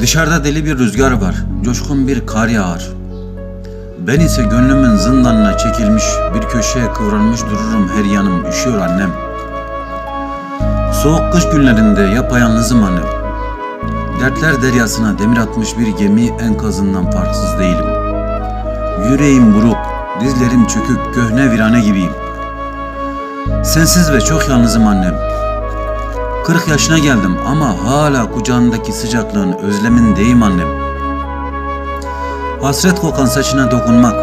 Dışarıda deli bir rüzgar var, coşkun bir kar yağar. Ben ise gönlümün zindanına çekilmiş, bir köşeye kıvrılmış dururum her yanım, üşüyor annem. Soğuk kış günlerinde yapayalnızım annem. Dertler deryasına demir atmış bir gemi enkazından farksız değilim. Yüreğim buruk, dizlerim çökük, köhne virane gibiyim. Sensiz ve çok yalnızım annem. 40 yaşına geldim ama hala kucağındaki sıcaklığın özlemindeyim annem. Hasret kokan saçına dokunmak,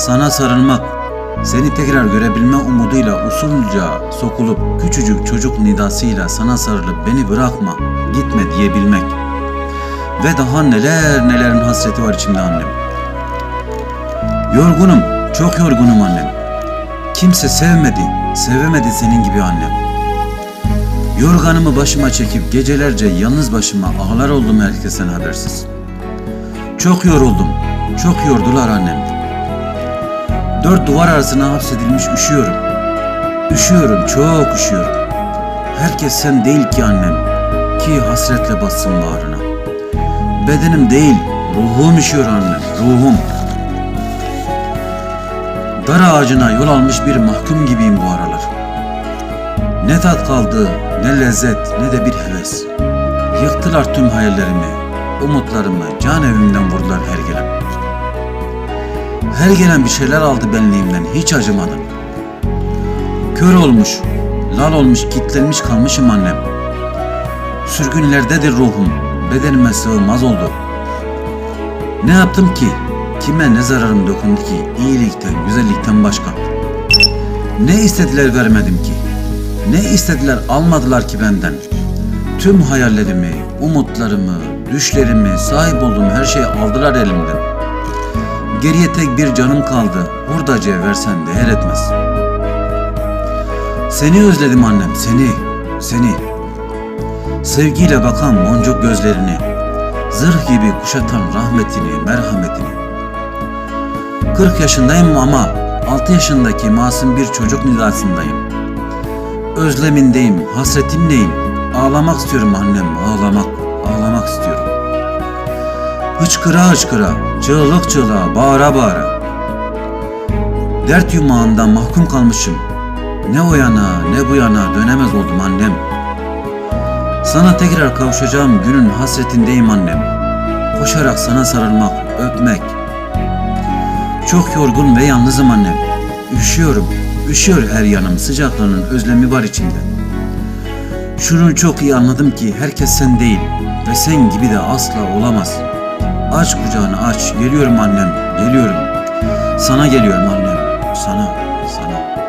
sana sarılmak, seni tekrar görebilme umuduyla usulca sokulup küçücük çocuk nidasıyla sana sarılıp beni bırakma, gitme diyebilmek. Ve daha neler nelerin hasreti var içimde annem. Yorgunum, çok yorgunum annem. Kimse sevmedi, sevemedi senin gibi annem. Yorganımı başıma çekip gecelerce yalnız başıma ağlar oldum herkesten habersiz. Çok yoruldum, çok yordular annem. Dört duvar arasına hapsedilmiş üşüyorum. Üşüyorum, çok üşüyorum. Herkes sen değil ki annem, ki hasretle bassın bağrına. Bedenim değil, ruhum üşüyor annem, ruhum. Dar ağacına yol almış bir mahkum gibiyim bu aralar. Ne tat kaldı, ne lezzet, ne de bir heves. Yıktılar tüm hayallerimi, umutlarımı, can evimden vurdular her gelen. Her gelen bir şeyler aldı benliğimden, hiç acımadan. Kör olmuş, lal olmuş, kitlenmiş kalmışım annem. Sürgünlerdedir ruhum, bedenime sığmaz oldu. Ne yaptım ki? Kime ne zararım dokundu ki iyilikten, güzellikten başka? Ne istediler vermedim ki? Ne istediler almadılar ki benden? Tüm hayallerimi, umutlarımı, düşlerimi, sahip olduğum her şeyi aldılar elimden. Geriye tek bir canım kaldı. Hurdacıya versen değer etmez. Seni özledim annem, seni, seni. Sevgiyle bakan boncuk gözlerini, zırh gibi kuşatan rahmetini, merhametini. 40 yaşındayım ama 6 yaşındaki masum bir çocuk nidasındayım. Özlemindeyim, hasretimdeyim. Ağlamak istiyorum annem, ağlamak, ağlamak istiyorum. Hıçkıra hıçkıra, çığlık çığlığa, bağıra bağıra. Dert yumağından mahkum kalmışım. Ne o yana ne bu yana dönemez oldum annem. Sana tekrar kavuşacağım günün hasretindeyim annem. Koşarak sana sarılmak, öpmek. Çok yorgun ve yalnızım annem. Üşüyorum, üşüyor her yanım, sıcaklığının özlemi var içimde. Şunu çok iyi anladım ki herkes sen değil ve sen gibi de asla olamaz. Aç kucağını aç, geliyorum annem, geliyorum. Sana geliyorum annem, sana, sana.